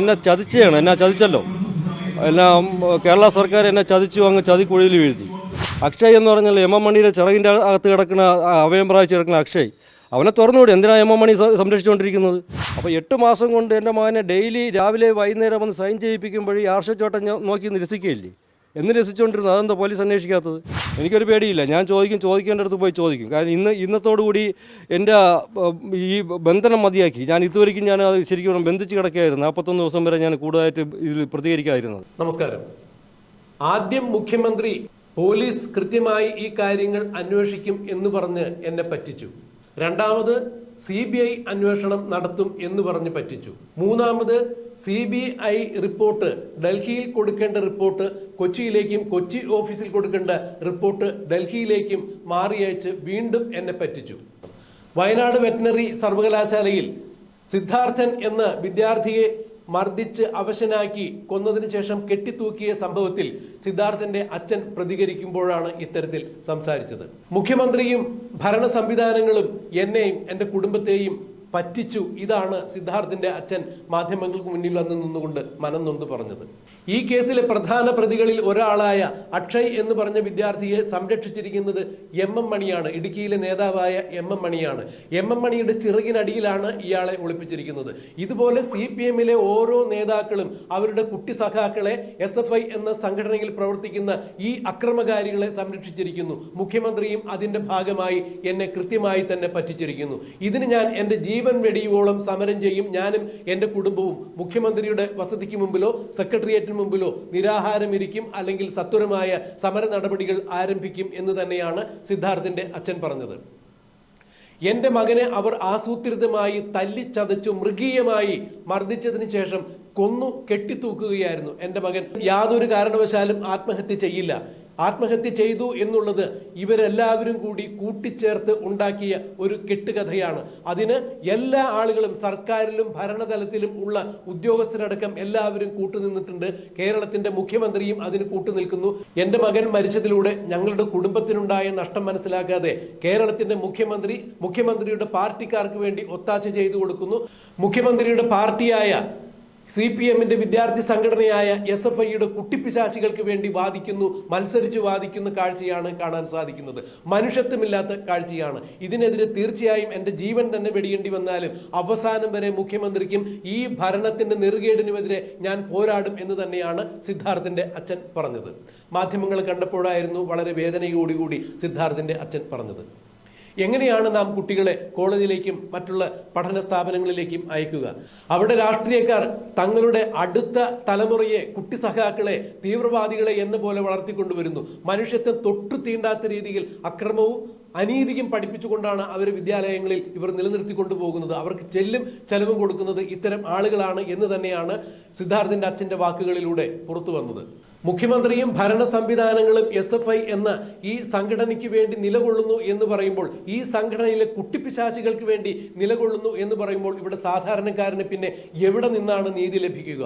എന്നെ ചതിച്ചാണ് എന്നെ ചതിച്ചല്ലോ. എല്ലാം കേരള സർക്കാർ എന്നെ ചതിച്ചു അങ്ങ് ചതിക്കുഴിയിൽ വീഴ്ത്തി. അക്ഷയ് എന്ന് പറഞ്ഞാൽ എം എം മണിയുടെ ചിറകിന്റെ അകത്ത് കിടക്കുന്ന അവയം പ്രാവശ്യം കിടക്കുന്ന അക്ഷയ്. അവനെ തുറന്നുകൂടി എന്തിനാണ് എം എം മണി സംരക്ഷിച്ചുകൊണ്ടിരിക്കുന്നത്? അപ്പോൾ എട്ട് മാസം കൊണ്ട് എന്റെ മകനെ ഡെയിലി രാവിലെ വൈകുന്നേരം വന്ന് സൈൻ ചെയ്യിപ്പിക്കുമ്പോഴേ ആർഷച്ചോട്ടൻ നോക്കി നിരസിക്കുകയില്ലേ? എന്ന് രസിച്ചുകൊണ്ടിരുന്നു. അതെന്താ പോലീസ് അന്വേഷിക്കാത്തത്? എനിക്കൊരു പേടിയില്ല. ഞാൻ ചോദിക്കും ചോദിക്കേണ്ട അടുത്ത് പോയി ചോദിക്കും. കാരണം ഇന്ന് ഇന്നത്തോടുകൂടി എന്റെ ഈ ബന്ധനം മതിയാക്കി. ഞാൻ ഇതുവരെയ്ക്കും ഞാൻ അത് ശരിക്കും ബന്ധിച്ച് കിടക്കുകയായിരുന്നു. നാൽപ്പത്തൊന്ന് ദിവസം വരെ ഞാൻ കൂടുതലായിട്ട് ഇതിൽ പ്രതികരിക്കാതിരുന്നത്. നമസ്കാരം. ആദ്യം മുഖ്യമന്ത്രി പോലീസ് കൃത്യമായി ഈ കാര്യങ്ങൾ അന്വേഷിക്കും എന്ന് പറഞ്ഞ് എന്നെ പറ്റിച്ചു. രണ്ടാമത് സി ബി ഐ അന്വേഷണം നടത്തും എന്ന് പറഞ്ഞ് പറ്റിച്ചു. മൂന്നാമത് സി ബി ഐ റിപ്പോർട്ട് ഡൽഹിയിൽ കൊടുക്കേണ്ട റിപ്പോർട്ട് കൊച്ചിയിലേക്കും കൊച്ചി ഓഫീസിൽ കൊടുക്കേണ്ട റിപ്പോർട്ട് ഡൽഹിയിലേക്കും മാറിയയച്ച് വീണ്ടും എന്നെ പറ്റിച്ചു. വയനാട് വെറ്റിനറി സർവകലാശാലയിൽ സിദ്ധാർത്ഥൻ എന്ന വിദ്യാർത്ഥിയെ മർദ്ദിച്ച് അവശനാക്കി കൊന്നതിന് ശേഷം കെട്ടിത്തൂക്കിയ സംഭവത്തിൽ സിദ്ധാർത്ഥന്റെ അച്ഛൻ പ്രതികരിക്കുമ്പോഴാണ് ഇത്തരത്തിൽ സംസാരിച്ചത്. മുഖ്യമന്ത്രിയും ഭരണ സംവിധാനങ്ങളും എന്നെയും എന്റെ കുടുംബത്തെയും പറ്റിച്ചു. ഇതാണ് സിദ്ധാർത്ഥിന്റെ അച്ഛൻ മാധ്യമങ്ങൾക്ക് മുന്നിൽ വന്ന് നിന്നുകൊണ്ട് മനം നൊന്ത് പറഞ്ഞത്. ഈ കേസിലെ പ്രധാന പ്രതികളിൽ ഒരാളായ അക്ഷയ് എന്ന് പറഞ്ഞ വിദ്യാർത്ഥിയെ സംരക്ഷിച്ചിരിക്കുന്നത് എം എം മണിയാണ്. ഇടുക്കിയിലെ നേതാവായ എം എം മണിയാണ്. എം എം മണിയുടെ ചിറകിനടിയിലാണ് ഇയാളെ ഒളിപ്പിച്ചിരിക്കുന്നത്. ഇതുപോലെ സി പി എമ്മിലെ ഓരോ നേതാക്കളും അവരുടെ കുട്ടി സഖാക്കളെ എസ് എഫ് ഐ എന്ന സംഘടനയിൽ പ്രവർത്തിക്കുന്ന ഈ അക്രമകാരികളെ സംരക്ഷിച്ചിരിക്കുന്നു. മുഖ്യമന്ത്രിയും അതിന്റെ ഭാഗമായി എന്നെ കൃത്യമായി തന്നെ പറ്റിച്ചിരിക്കുന്നു. ഇതിന് ഞാൻ എന്റെ ജീവൻ വെടിയുവോളം സമരം ചെയ്യും. ഞാനും എന്റെ കുടുംബവും മുഖ്യമന്ത്രിയുടെ വസതിക്ക് മുമ്പിലോ സെക്രട്ടേറിയറ്റിന് മുമ്പിലോ നിരാഹാരം ഇരിക്കും അല്ലെങ്കിൽ സത്വരമായ സമര നടപടികൾ ആരംഭിക്കും എന്ന് തന്നെയാണ് സിദ്ധാർത്ഥിന്റെ അച്ഛൻ പറഞ്ഞത്. എന്റെ മകനെ അവർ ആസൂത്രിതമായി തല്ലിച്ചതച്ചു മൃഗീയമായി മർദ്ദിച്ചതിന് ശേഷം കൊന്നു കെട്ടിത്തൂക്കുകയായിരുന്നു എന്റെ മകൻ. യാതൊരു കാരണവശാലും ആത്മഹത്യ ചെയ്യില്ല. ആത്മഹത്യ ചെയ്തു എന്നുള്ളത് ഇവരെല്ലാവരും കൂടി കൂട്ടിച്ചേർത്ത് ഉണ്ടാക്കിയ ഒരു കെട്ടുകഥയാണ്. അതിന് എല്ലാ ആളുകളും സർക്കാരിലും ഭരണതലത്തിലും ഉള്ള ഉദ്യോഗസ്ഥരടക്കം എല്ലാവരും കൂട്ടുനിന്നിട്ടുണ്ട്. കേരളത്തിന്റെ മുഖ്യമന്ത്രിയും അതിന് കൂട്ടുനിൽക്കുന്നു. എന്റെ മകൻ മരിച്ചതിലൂടെ ഞങ്ങളുടെ കുടുംബത്തിനുണ്ടായ നഷ്ടം മനസ്സിലാക്കാതെ കേരളത്തിന്റെ മുഖ്യമന്ത്രി മുഖ്യമന്ത്രിയുടെ പാർട്ടിക്കാർക്ക് വേണ്ടി ഒത്താശ ചെയ്തു കൊടുക്കുന്നു. മുഖ്യമന്ത്രിയുടെ പാർട്ടിയായ സി പി എമ്മിന്റെ വിദ്യാർത്ഥി സംഘടനയായ എസ് എഫ് ഐയുടെ കുട്ടിപ്പിശാശികൾക്ക് വേണ്ടി വാദിക്കുന്നു മത്സരിച്ച് വാദിക്കുന്ന കാഴ്ചയാണ് കാണാൻ സാധിക്കുന്നത്. മനുഷ്യത്വമില്ലാത്ത കാഴ്ചയാണ്. ഇതിനെതിരെ തീർച്ചയായും എന്റെ ജീവൻ തന്നെ വെടിയേണ്ടി വന്നാലും അവസാനം വരെ മുഖ്യമന്ത്രിക്കും ഈ ഭരണത്തിന്റെ നെറുകേടിനുമെതിരെ ഞാൻ പോരാടും എന്ന് തന്നെയാണ് സിദ്ധാർത്ഥിന്റെ അച്ഛൻ പറഞ്ഞത്. മാധ്യമങ്ങൾ കണ്ടപ്പോഴായിരുന്നു വളരെ വേദനയോടുകൂടി സിദ്ധാർത്ഥിന്റെ അച്ഛൻ പറഞ്ഞത്. എങ്ങനെയാണ് നാം കുട്ടികളെ കോളേജിലേക്കും മറ്റുള്ള പഠന സ്ഥാപനങ്ങളിലേക്കും അയക്കുക? അവിടെ രാഷ്ട്രീയക്കാർ തങ്ങളുടെ അടുത്ത തലമുറയെ കുട്ടി സഖാക്കളെ തീവ്രവാദികളെ എന്ന പോലെ വളർത്തിക്കൊണ്ടുവരുന്നു. മനുഷ്യത്തെ തൊട്ടു തീണ്ടാത്ത രീതിയിൽ അക്രമവും അനീതിയും പഠിപ്പിച്ചുകൊണ്ടാണ് അവർ വിദ്യാലയങ്ങളിൽ ഇവർ നിലനിർത്തിക്കൊണ്ടു പോകുന്നത് അവർക്ക് ചെല്ലും ചെലവും കൊടുക്കുന്നത് ഇത്തരം ആളുകളാണ് എന്ന് തന്നെയാണ് സിദ്ധാർത്ഥിന്റെ അച്ഛന്റെ വാക്കുകളിലൂടെ പുറത്തു വന്നത്. മുഖ്യമന്ത്രിയും ഭരണ സംവിധാനങ്ങളും എസ് എഫ് ഐ എന്ന ഈ സംഘടനയ്ക്ക് വേണ്ടി നിലകൊള്ളുന്നു എന്ന് പറയുമ്പോൾ ഈ സംഘടനയിലെ കുട്ടിപ്പിശാചികൾക്ക് വേണ്ടി നിലകൊള്ളുന്നു എന്ന് പറയുമ്പോൾ ഇവിടെ സാധാരണക്കാരന് പിന്നെ എവിടെ നിന്നാണ് നീതി ലഭിക്കുക?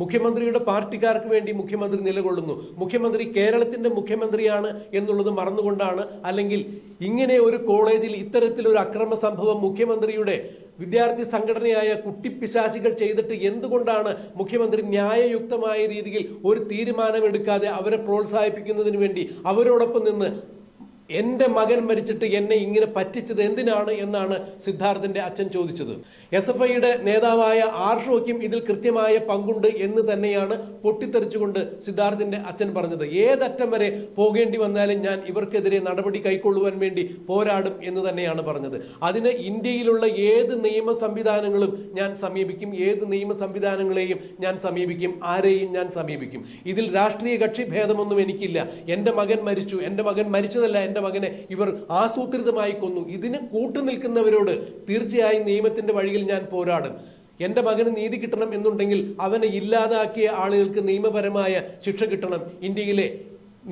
മുഖ്യമന്ത്രിയുടെ പാർട്ടിക്കാർക്ക് വേണ്ടി മുഖ്യമന്ത്രി നിലകൊള്ളുന്നു. മുഖ്യമന്ത്രി കേരളത്തിന്റെ മുഖ്യമന്ത്രിയാണ് എന്നുള്ളത് മറന്നുകൊണ്ടാണ് അല്ലെങ്കിൽ ഇങ്ങനെ ഒരു കോളേജിൽ ഇത്തരത്തിലൊരു അക്രമ സംഭവം മുഖ്യമന്ത്രിയുടെ വിദ്യാർത്ഥി സംഘടനയായ കുട്ടിപ്പിശാശികൾ ചെയ്തിട്ട് എന്തുകൊണ്ടാണ് മുഖ്യമന്ത്രി ന്യായയുക്തമായ രീതിയിൽ ഒരു തീരുമാനമെടുക്കാതെ അവരെ പ്രോത്സാഹിപ്പിക്കുന്നതിന് വേണ്ടി അവരോടൊപ്പം നിന്ന് എന്റെ മകൻ മരിച്ചിട്ട് എന്നെ ഇങ്ങനെ പറ്റിച്ചത് എന്തിനാണ് എന്നാണ് സിദ്ധാർത്ഥിന്റെ അച്ഛൻ ചോദിച്ചത്. എസ് എഫ് ഐയുടെ നേതാവായ ആർഷോയ്ക്കും ഇതിൽ കൃത്യമായ പങ്കുണ്ട് എന്ന് തന്നെയാണ് പൊട്ടിത്തെറിച്ചുകൊണ്ട് സിദ്ധാർത്ഥിന്റെ അച്ഛൻ പറഞ്ഞത്. ഏതറ്റം വരെ പോകേണ്ടി വന്നാലും ഞാൻ ഇവർക്കെതിരെ നടപടി കൈക്കൊള്ളുവാൻ വേണ്ടി പോരാടും എന്ന് തന്നെയാണ് പറഞ്ഞത്. അതിന് ഇന്ത്യയിലുള്ള ഏത് നിയമ സംവിധാനങ്ങളും ഞാൻ സമീപിക്കും. ഏത് നിയമ സംവിധാനങ്ങളെയും ഞാൻ സമീപിക്കും. ആരെയും ഞാൻ സമീപിക്കും. ഇതിൽ രാഷ്ട്രീയ കക്ഷി ഭേദമൊന്നും എനിക്കില്ല. എന്റെ മകൻ മരിച്ചു. എന്റെ മകൻ മരിച്ചതല്ല. എന്റെ മകനെ ഇവർ ആസൂത്രിതമായി കൊന്നു. ഇതിന് കൂട്ടുനിൽക്കുന്നവരോട് തീർച്ചയായും നിയമത്തിന്റെ വഴിയിൽ ഞാൻ പോരാടും. എന്റെ മകന് നീതി കിട്ടണം എന്നുണ്ടെങ്കിൽ അവനെ ഇല്ലാതാക്കിയ ആളുകൾക്ക് നിയമപരമായ ശിക്ഷ കിട്ടണം. ഇന്ത്യയിലെ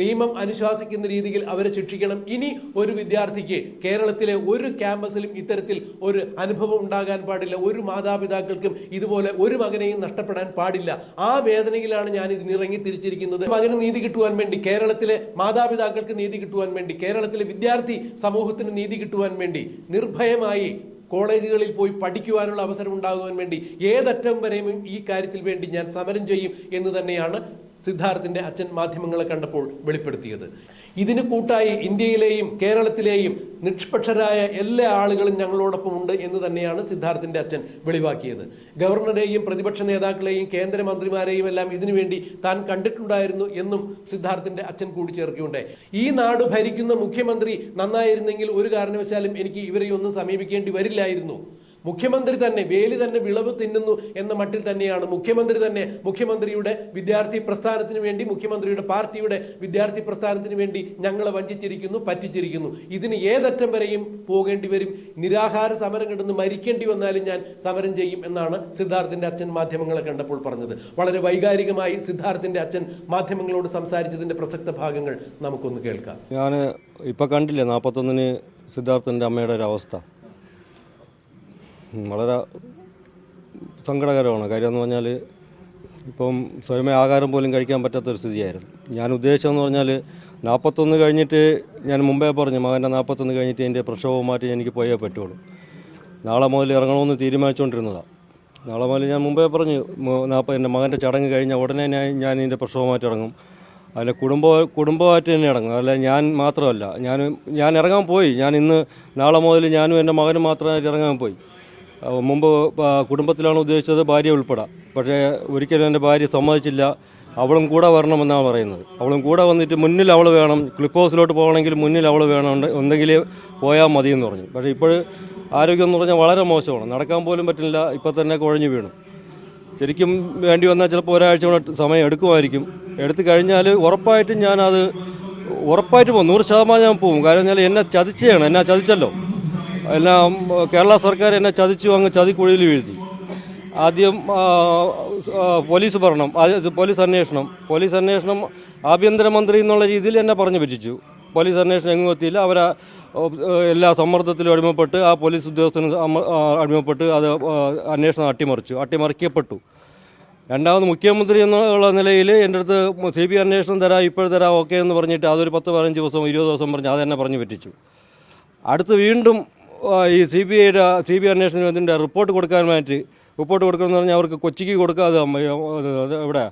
നിയമം അനുശാസിക്കുന്ന രീതിയിൽ അവരെ ശിക്ഷിക്കണം. ഇനി ഒരു വിദ്യാർത്ഥിക്ക് കേരളത്തിലെ ഒരു ക്യാമ്പസിലും ഇത്തരത്തിൽ ഒരു അനുഭവം ഉണ്ടാകാൻ പാടില്ല. ഒരു മാതാപിതാക്കൾക്കും ഇതുപോലെ ഒരു മകനെയും നഷ്ടപ്പെടാൻ പാടില്ല. ആ വേദനയിലാണ് ഞാൻ ഇതിനിറങ്ങി തിരിച്ചിരിക്കുന്നത്. മകന് നീതി കിട്ടുവാൻ വേണ്ടി കേരളത്തിലെ മാതാപിതാക്കൾക്ക് നീതി കിട്ടുവാൻ വേണ്ടി കേരളത്തിലെ വിദ്യാർത്ഥി സമൂഹത്തിന് നീതി കിട്ടുവാൻ വേണ്ടി നിർഭയമായി കോളേജുകളിൽ പോയി പഠിക്കുവാനുള്ള അവസരം ഉണ്ടാകുവാൻ വേണ്ടി ഏതറ്റം വരെയും ഈ കാര്യത്തിൽ വേണ്ടി ഞാൻ സമരം ചെയ്യും എന്ന് തന്നെയാണ് സിദ്ധാർത്ഥിന്റെ അച്ഛൻ മാധ്യമങ്ങളെ കണ്ടപ്പോൾ വെളിപ്പെടുത്തിയത്. ഇതിന് കൂട്ടായി ഇന്ത്യയിലെയും കേരളത്തിലെയും നിഷ്പക്ഷരായ എല്ലാ ആളുകളും ഞങ്ങളോടൊപ്പം ഉണ്ട് എന്ന് തന്നെയാണ് സിദ്ധാർത്ഥിന്റെ അച്ഛൻ വെളിവാക്കിയത്. ഗവർണറെയും പ്രതിപക്ഷ നേതാക്കളെയും കേന്ദ്രമന്ത്രിമാരെയും എല്ലാം ഇതിനുവേണ്ടി താൻ കണ്ടിട്ടുണ്ടായിരുന്നു എന്നും സിദ്ധാർത്ഥിന്റെ അച്ഛൻ കൂട്ടിച്ചേർക്കുകയുണ്ടായി. ഈ നാട് ഭരിക്കുന്ന മുഖ്യമന്ത്രി നന്നായിരുന്നെങ്കിൽ ഒരു കാരണവശാലും എനിക്ക് ഇവരെയൊന്നും സമീപിക്കേണ്ടി വരില്ലായിരുന്നു. മുഖ്യമന്ത്രി തന്നെ വേലി തന്നെ വിളവ് തിന്നുന്നു എന്ന മട്ടിൽ തന്നെയാണ്. മുഖ്യമന്ത്രി തന്നെ മുഖ്യമന്ത്രിയുടെ വിദ്യാർത്ഥി പ്രസ്ഥാനത്തിന് വേണ്ടി മുഖ്യമന്ത്രിയുടെ പാർട്ടിയുടെ വിദ്യാർത്ഥി പ്രസ്ഥാനത്തിന് വേണ്ടി ഞങ്ങളെ വഞ്ചിച്ചിരിക്കുന്നു പറ്റിച്ചിരിക്കുന്നു. ഇതിന് ഏതറ്റം വരെയും പോകേണ്ടി വരും? നിരാഹാര സമരം കിടന്ന് മരിക്കേണ്ടി വന്നാലും ഞാൻ സമരം ചെയ്യും എന്നാണ് സിദ്ധാർത്ഥിന്റെ അച്ഛൻ മാധ്യമങ്ങളെ കണ്ടപ്പോൾ പറഞ്ഞത്. വളരെ വൈകാരികമായി സിദ്ധാർത്ഥിന്റെ അച്ഛൻ മാധ്യമങ്ങളോട് സംസാരിച്ചതിന്റെ പ്രസക്ത ഭാഗങ്ങൾ നമുക്കൊന്ന് കേൾക്കാം. ഞാൻ ഇപ്പൊ കണ്ടില്ലേ നാൽപ്പത്തൊന്നിന് സിദ്ധാർത്ഥന്റെ അമ്മയുടെ ഒരു അവസ്ഥ? വളരെ സങ്കടകരമാണ്. കാര്യം എന്ന് പറഞ്ഞാൽ ഇപ്പം സ്വയമേ ആഹാരം പോലും കഴിക്കാൻ പറ്റാത്തൊരു സ്ഥിതിയായിരുന്നു. ഞാൻ ഉദ്ദേശിച്ചതെന്ന് പറഞ്ഞാൽ നാൽപ്പത്തൊന്ന് കഴിഞ്ഞിട്ട് ഞാൻ മുമ്പേ പറഞ്ഞു മകന്റെ നാൽപ്പത്തൊന്ന് കഴിഞ്ഞിട്ട് എന്റെ പ്രക്ഷോഭം മാറ്റി എനിക്ക് പോയേ പറ്റുള്ളൂ. നാളെ മുതൽ ഇറങ്ങണമെന്ന് തീരുമാനിച്ചുകൊണ്ടിരുന്നതാണ് നാളെ മുതൽ ഞാൻ മുമ്പേ പറഞ്ഞു നാൽപ്പത് എന്റെ മകന്റെ ചടങ്ങ് കഴിഞ്ഞാൽ ഉടനെ ഞാൻ ഞാൻ ഇതിന്റെ പ്രക്ഷോഭമായിട്ട് ഇറങ്ങും. അല്ല കുടുംബ കുടുംബമായിട്ട് തന്നെ ഇറങ്ങും. അല്ല ഞാൻ മാത്രമല്ല ഞാൻ ഞാൻ ഇറങ്ങാൻ പോയി. ഞാൻ ഇന്ന് നാളെ മുതൽ ഞാനും എന്റെ മകനും മാത്രമായിട്ട് ഇറങ്ങാൻ പോയി. മുമ്പ് കുടുംബത്തിലാണ് ഉദ്ദേശിച്ചത് ഭാര്യ ഉൾപ്പെടെ. പക്ഷേ ഒരിക്കലും എന്റെ ഭാര്യ സമ്മതിച്ചില്ല. അവളും കൂടെ വരണമെന്നാണ് പറയുന്നത്. അവളും കൂടെ വന്നിട്ട് മുന്നിൽ അവൾ വേണം. ക്ലിപ്പ് ഹൗസിലോട്ട് പോകണമെങ്കിൽ മുന്നിൽ അവൾ വേണം. ഉണ്ടെങ്കിലേ പോയാൽ മതി എന്ന് പറഞ്ഞു. പക്ഷേ ഇപ്പോൾ ആരോഗ്യം എന്ന് പറഞ്ഞാൽ വളരെ മോശമാണ്. നടക്കാൻ പോലും പറ്റില്ല. ഇപ്പോൾ തന്നെ കുഴഞ്ഞു വീണു. ശരിക്കും വേണ്ടി വന്നാൽ ചിലപ്പോൾ ഒരാഴ്ച കൊണ്ട് സമയം എടുക്കുമായിരിക്കും. എടുത്തു കഴിഞ്ഞാൽ ഉറപ്പായിട്ടും ഞാനത് ഉറപ്പായിട്ട് പോകും നൂറ് ശതമാനം ഞാൻ പോകും കാരണം എന്നെ ചതിച്ചതാണ്. എന്നെ ചതിച്ചല്ലോ. എല്ലാം കേരള സർക്കാർ എന്നെ ചതിച്ചു അങ്ങ് ചതിക്കുഴിയിൽ വീഴ്ത്തി. ആദ്യം പോലീസ് ഭരണം പോലീസ് അന്വേഷണം. പോലീസ് അന്വേഷണം ആഭ്യന്തരമന്ത്രി എന്നുള്ള രീതിയിൽ എന്നെ പറഞ്ഞു പറ്റിച്ചു. പോലീസ് അന്വേഷണം എങ്ങും എത്തിയില്ല. അവർ എല്ലാ സമ്മർദ്ദത്തിലും അടിമപ്പെട്ട് ആ പോലീസ് ഉദ്യോഗസ്ഥന് അടിമപ്പെട്ട് അത് അന്വേഷണം അട്ടിമറിച്ചു. അട്ടിമറിക്കപ്പെട്ടു. രണ്ടാമത് മുഖ്യമന്ത്രി എന്നുള്ള നിലയിൽ എന്റെ അടുത്ത് സി ബി അന്വേഷണം തരാം ഇപ്പോൾ തരാം ഓക്കെ എന്ന് പറഞ്ഞിട്ട് അതൊരു പത്ത് പതിനഞ്ച് ദിവസം ഇരുപത് ദിവസം പറഞ്ഞ് അതെന്നെ പറഞ്ഞു പറ്റിച്ചു. അടുത്ത് വീണ്ടും ഈ സി ബി ഐയുടെ സി ബി അന്വേഷണത്തിന് ഇതിന്റെ റിപ്പോർട്ട് കൊടുക്കാൻ വേണ്ടി റിപ്പോർട്ട് കൊടുക്കണമെന്ന് പറഞ്ഞാൽ അവർക്ക് കൊച്ചിക്ക് കൊടുക്കാതെ ഇവിടെ